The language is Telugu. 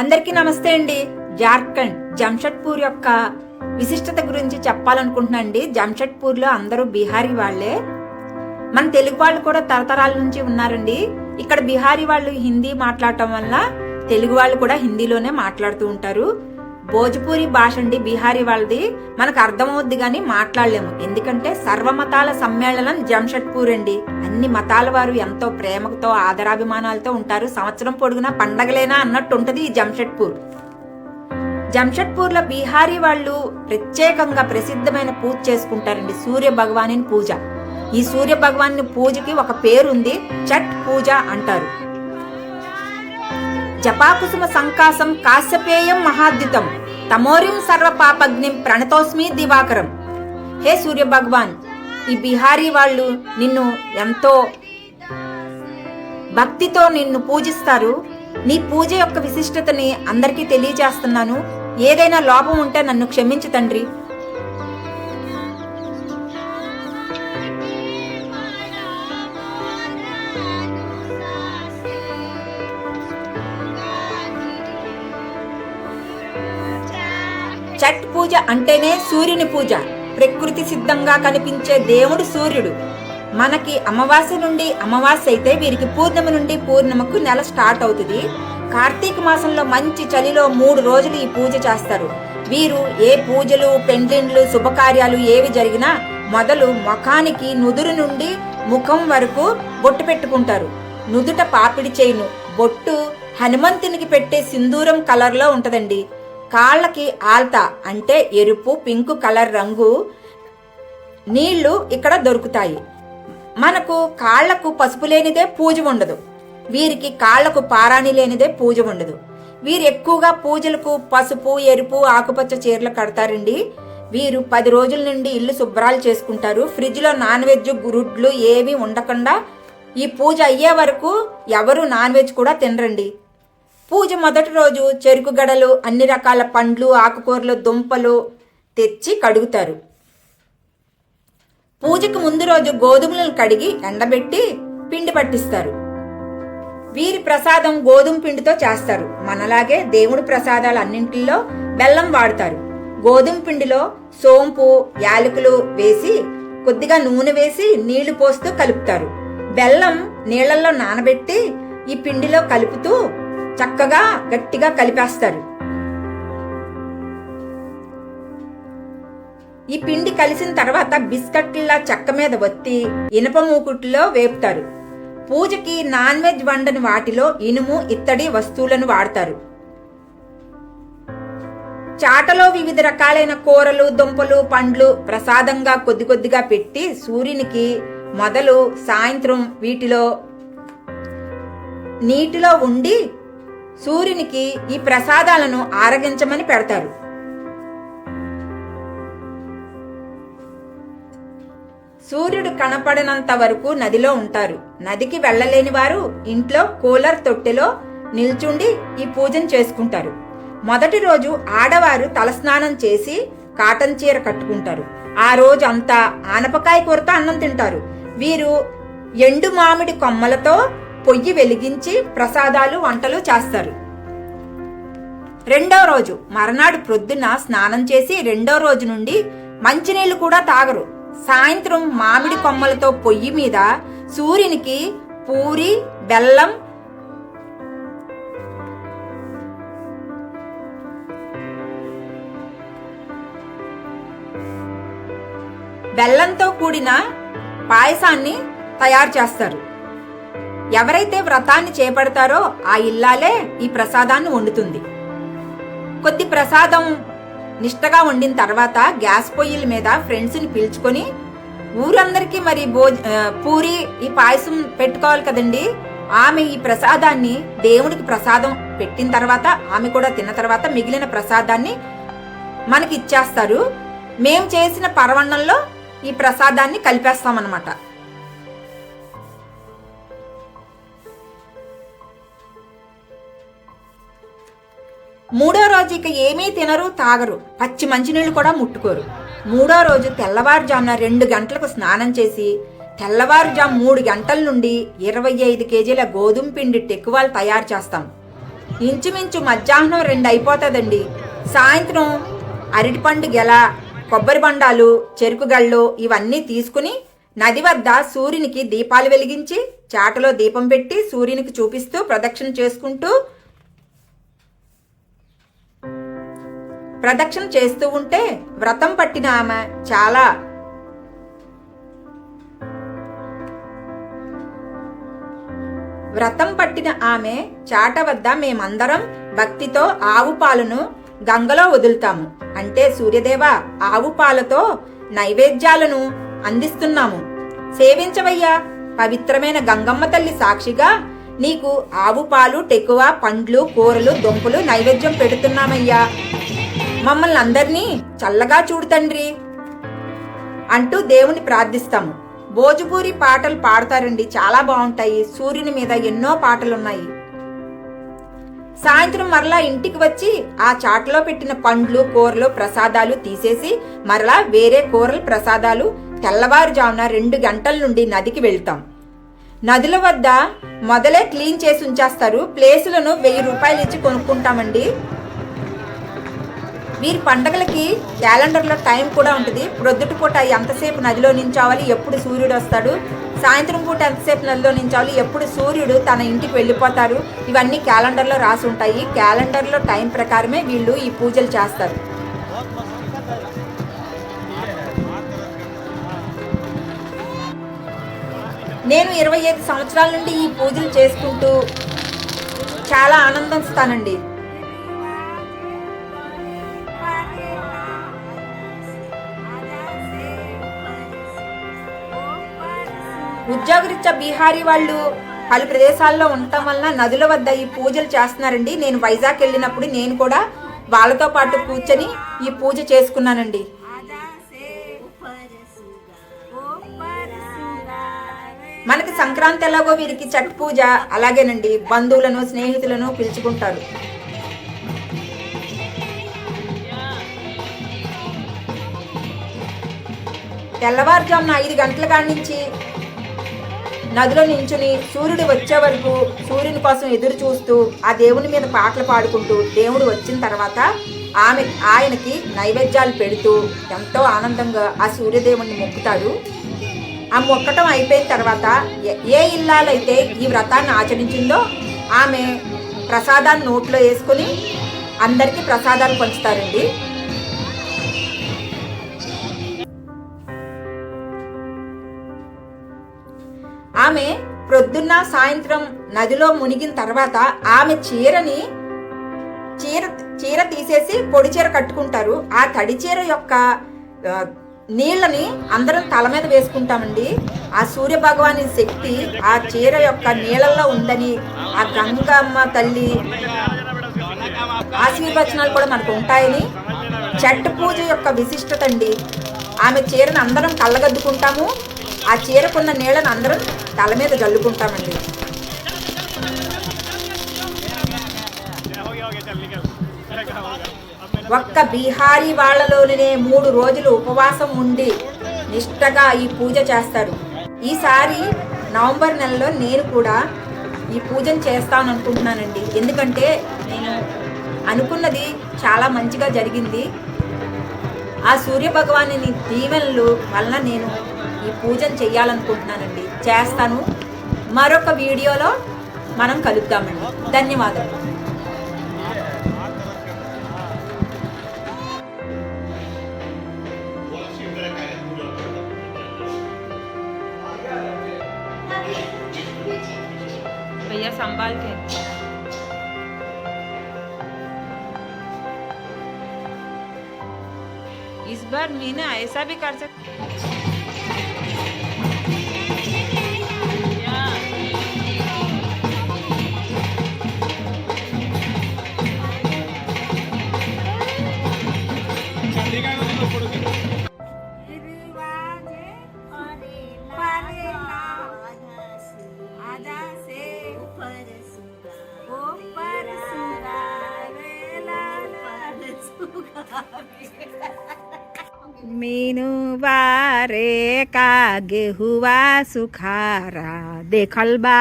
అందరికీ నమస్తే అండి. జార్ఖండ్ జంషెడ్పూర్ యొక్క విశిష్టత గురించి చెప్పాలనుకుంటున్నా అండి. జంషెడ్పూర్లో అందరూ బీహారీ వాళ్ళే మన తెలుగు వాళ్ళు కూడా తరతరాల నుంచి ఉన్నారండి. ఇక్కడ బీహారీ వాళ్ళు హిందీ మాట్లాడటం వల్ల తెలుగు వాళ్ళు కూడా హిందీలోనే మాట్లాడుతూ ఉంటారు. భోజ్పూరి భాష అండి బీహారీ వాళ్ళది. మనకు అర్థమవుద్ది కానీ మాట్లాడలేము. ఎందుకంటే సర్వమతాల సమ్మేళనం జంషెడ్పూర్ అండి. అన్ని మతాల వారు ఎంతో ప్రేమతో ఆదరాభిమానాలతో ఉంటారు. సంవత్సరం పొడుగునా పండగలేనా అన్నట్టు ఉంటది ఈ జంషెడ్పూర్. జంషెడ్పూర్లో బీహారీ వాళ్ళు ప్రత్యేకంగా ప్రసిద్ధమైన పూజ చేసుకుంటారండి సూర్య భగవాని పూజ. ఈ సూర్య భగవాని పూజకి ఒక పేరుంది చట్ పూజ అంటారు. జపాకుసుమ సంకాసం కాశ్యపేయం మహాద్యుతం. తమోరిం సర్వపాపగ్నిం ప్రణతోస్మి దివాకరం. హే సూర్య భగవాన్ ఈ బిహారీ వాళ్ళు నిన్ను ఎంతో భక్తితో నిన్ను పూజిస్తారు. నీ పూజ యొక్క విశిష్టతని అందరికీ తెలియజేస్తున్నాను. ఏదైనా లోపం ఉంటే నన్ను క్షమించు తండ్రి. చట్ పూజ అంటేనే సూర్యుని పూజ. ప్రకృతి సిద్ధంగా కనిపించే దేవుడు సూర్యుడు. మనకి అమావాస్య నుండి అమావాస్య అయితే వీరికి పూర్ణిమ నుండి పూర్ణిమకు నెల స్టార్ట్ అవుతుంది. కార్తీక మాసంలో మంచి చలిలో మూడు రోజులు ఈ పూజ చేస్తారు. వీరు ఏ పూజలు పెండ్లిండ్లు శుభకార్యాలు ఏవి జరిగినా మొదలు ముఖానికి నుదురు నుండి ముఖం వరకు బొట్టు పెట్టుకుంటారు. నుదుట పాపిడి చేయును. బొట్టు హనుమంతునికి పెట్టే సింధూరం కలర్లో ఉంటదండి. కాళ్ళకి ఆల్తా అంటే ఎరుపు పింక్ కలర్ రంగు నీళ్ళు ఇక్కడ దొరుకుతాయి. మనకు కాళ్ళకు పసుపు లేనిదే పూజ ఉండదు. వీరికి కాళ్ళకు పారాణి లేనిదే పూజ ఉండదు. వీరు ఎక్కువగా పూజలకు పసుపు ఎరుపు ఆకుపచ్చ చీరలు కడతారండి. వీరు పది రోజుల నుండి ఇల్లు శుభ్రాలు చేసుకుంటారు. ఫ్రిడ్జ్లో నాన్ వెజ్ గురుడ్లు ఏవి ఉండకుండా ఈ పూజ అయ్యే వరకు ఎవరు నాన్ వెజ్ కూడా తినరండి. పూజ మొదటి రోజు చెరుకు గడలు అన్ని రకాల పండ్లు ఆకుకూరలు దుంపలు తెచ్చి కడుగుతారు. పూజకు ముందు రోజు గోధుమలను కడిగి ఎండబెట్టి పిండి పట్టిస్తారు. వీరి ప్రసాదం గోధుమ పిండితో చేస్తారు. మనలాగే దేవుడి ప్రసాదాలు అన్నింటిలో బెల్లం వాడతారు. గోధుమ పిండిలో సోంపు యాలకులు వేసి కొద్దిగా నూనె వేసి నీళ్ళు పోస్తూ కలుపుతారు. బెల్లం నీళ్ళలో నానబెట్టి ఈ పిండిలో కలుపుతూ చక్కగా గట్టిగా కలిపేస్తారు. ఈ పిండి కలిసిన తర్వాత బిస్కట్ల చెక్క మీద వత్తి ఇనప మూకుట్లో వేపుతారు. పూజకి నాన్ వెజ్ వండని వాటిలో ఇనుము ఇత్తడి వస్తువులను వాడతారు. చాటలో వివిధ రకాలైన కూరలు దుంపలు పండ్లు ప్రసాదంగా కొద్ది కొద్దిగా పెట్టి సూర్యునికి మొదలు సాయంత్రం వీటిలో నీటిలో ఉండి సూర్యునికి ఈ ప్రసాదాలను ఆరగించమని పెడతారు. సూర్యుడు కనపడనంత వరకు నదిలో ఉంటారు. నదికి వెళ్ళలేని వారు ఇంట్లో కూలర్ తొట్టెలో నిల్చుండి ఈ పూజను చేసుకుంటారు. మొదటి రోజు ఆడవారు తలస్నానం చేసి కాటన్ చీర కట్టుకుంటారు. ఆ రోజు అంతా ఆనపకాయ కూరతో అన్నం తింటారు. వీరు ఎండు మామిడి కొమ్మలతో పొయ్యి వెలిగించి ప్రసాదాలు వంటలు చేస్తారు. రెండో రోజు మరనాడు ప్రొద్దున స్నానం చేసి రెండో రోజు నుండి మంచినీళ్ళు కూడా తాగరు. సాయంత్రం మామిడి కొమ్మలతో పొయ్యి మీద సూర్యునికి పూరి బెల్లం బెల్లంతో కూడిన పాయసాన్ని తయారు చేస్తారు. ఎవరైతే వ్రతాన్ని చేపడతారో ఆ ఇల్లాలే ఈ ప్రసాదాన్ని వండుతుంది. కొద్ది ప్రసాదం నిష్టగా వండిన తర్వాత గ్యాస్ పొయ్యిల మీద ఫ్రెండ్స్ని పిలుచుకొని ఊరందరికీ మరి భోజ పూరి ఈ పాయసం పెట్టుకోవాలి కదండి. ఆమె ఈ ప్రసాదాన్ని దేవుడికి ప్రసాదం పెట్టిన తర్వాత ఆమె కూడా తిన్న తర్వాత మిగిలిన ప్రసాదాన్ని మనకి ఇచ్చేస్తారు. మేము చేసిన పరవణంలో ఈ ప్రసాదాన్ని కలిపేస్తామన్నమాట. మూడో రోజు ఇక ఏమీ తినరు తాగరు. పచ్చి మంచినీళ్ళు కూడా ముట్టుకోరు. మూడో రోజు తెల్లవారుజామున రెండు గంటలకు స్నానం చేసి తెల్లవారుజాము మూడు గంటల నుండి ఇరవై ఐదు కేజీల గోధుమ పిండి టెక్కువాలు తయారు చేస్తాం. ఇంచుమించు మధ్యాహ్నం రెండు అయిపోతుందండి. సాయంత్రం అరటిపండు గెల కొబ్బరి బండాలు చెరుకు గళ్ళు ఇవన్నీ తీసుకుని నది వద్ద సూర్యునికి దీపాలు వెలిగించి చాటలో దీపం పెట్టి సూర్యునికి చూపిస్తూ ప్రదక్షిణ చేసుకుంటూ ప్రదక్షిణ చేస్తూ ఉంటే వ్రతం పట్టిన ఆమె చాలా వ్రతం పట్టిన ఆమె చాట వద్ద మేమందరం భక్తితో ఆవు పాలను గంగలో వదులుతాము. అంటే సూర్యదేవ ఆవు పాలతో నైవేద్యాలను అందిస్తున్నాము. సేవించవయ్యా పవిత్రమైన గంగమ్మ తల్లి సాక్షిగా నీకు ఆవు పాలు టెకువ పండ్లు కూరలు దుంపలు నైవేద్యం పెడుతున్నామయ్యా. మమ్మల్ని అందరినీ చల్లగా చూడు తండ్రి అంటూ దేవుని ప్రార్థిస్తాము. భోజపూరి పాటలు పాడతారండి. చాలా బాగుంటాయి. సూర్యుని మీద ఎన్నో పాటలున్నాయి. సాయంత్రం మరలా ఇంటికి వచ్చి ఆ చాటలో పెట్టిన పండ్లు కూరలు ప్రసాదాలు తీసేసి మరలా వేరే కూరలు ప్రసాదాలు తెల్లవారుజామున రెండు గంటల నుండి నదికి వెళ్తాం. నదుల వద్ద మొదలే క్లీన్ చేసి ఉంచేస్తారు. ప్లేసులను వెయ్యి రూపాయలు ఇచ్చి కొనుక్కుంటామండి. వీరి పండగలకి క్యాలెండర్లో టైం కూడా ఉంటుంది. ప్రొద్దుటి పూట ఎంతసేపు నదిలో నించోవాలి ఎప్పుడు సూర్యుడు వస్తాడు? సాయంత్రం పూట ఎంతసేపు నదిలో నించోవాలి ఎప్పుడు సూర్యుడు తన ఇంటికి వెళ్ళిపోతారు ఇవన్నీ క్యాలెండర్లో రాసి ఉంటాయి. క్యాలెండర్లో టైం ప్రకారమే వీళ్ళు ఈ పూజలు చేస్తారు. నేను ఇరవై ఐదు సంవత్సరాల నుండి ఈ పూజలు చేసుకుంటూ చాలా ఆనందిస్తానండి ఉద్యోగరీత్యా బీహారీ వాళ్ళు పలు ప్రదేశాల్లో ఉండటం వలన నదుల వద్ద ఈ పూజలు చేస్తున్నారండి. నేను వైజాగ్ వెళ్ళినప్పుడు నేను కూడా వాళ్ళతో పాటు కూర్చొని ఈ పూజ చేసుకున్నానండి. మనకి సంక్రాంతి ఎలాగో వీరికి చట్ పూజ అలాగేనండి. బంధువులను స్నేహితులను పిలుచుకుంటారు. తెల్లవారుజామున ఐదు గంటల కాడి నుంచి నదిలో నించుని సూర్యుడు వచ్చే వరకు సూర్యుని కోసం ఎదురు చూస్తూ ఆ దేవుని మీద పాటలు పాడుకుంటూ దేవుడు వచ్చిన తర్వాత ఆమె ఆయనకి నైవేద్యాలు పెడుతూ ఎంతో ఆనందంగా ఆ సూర్యదేవుణ్ణి మొక్కుతాడు. ఆ మొక్కటం అయిపోయిన తర్వాత ఏ- ఏ ఇల్లాలైతే ఈ వ్రతాన్ని ఆచరించిందో ఆమె ప్రసాదాన్ని నోట్లో వేసుకుని అందరికీ ప్రసాదాలు పంచుతారండి. ఆమె ప్రొద్దున్న సాయంత్రం నదిలో మునిగిన తర్వాత ఆమె చీరని చీర చీర తీసేసి పొడి చీర కట్టుకుంటారు. ఆ తడి చీర యొక్క నీళ్ళని అందరం తల మీద వేసుకుంటామండి. ఆ సూర్య భగవాని శక్తి ఆ చీర యొక్క నీళ్ళల్లో ఉందని ఆ గంగమ్మ తల్లి ఆశీర్వచనాలు కూడా మనకు ఉంటాయని. చెట్టు పూజ యొక్క విశిష్టత అండి. ఆమె చీరను అందరం కళ్ళగద్దుకుంటాము. ఆ చీరకున్న నీళ్ళను అందరం తల మీద జల్లుకుంటామండి. ఒక్క బీహారీ వాళ్ళలోనే మూడు రోజులు ఉపవాసం ఉండి నిష్టగా ఈ పూజ చేస్తారు ఈసారి నవంబర్ నెలలో నేను కూడా ఈ పూజను చేస్తాను అనుకుంటున్నానండి ఎందుకంటే నేను అనుకున్నది చాలా మంచిగా జరిగింది. ఆ సూర్య భగవాని దీవెనలు వలన నేను పూజను చెయ్యాలనుకుంటున్నానండి చేస్తాను మరొక వీడియోలో మనం కలుద్దామండి ధన్యవాదాలు भैया संभाल के इस बार मीना ऐसा भी कर सकती मीनू बारे का गेहुआ सुखारा देखल बा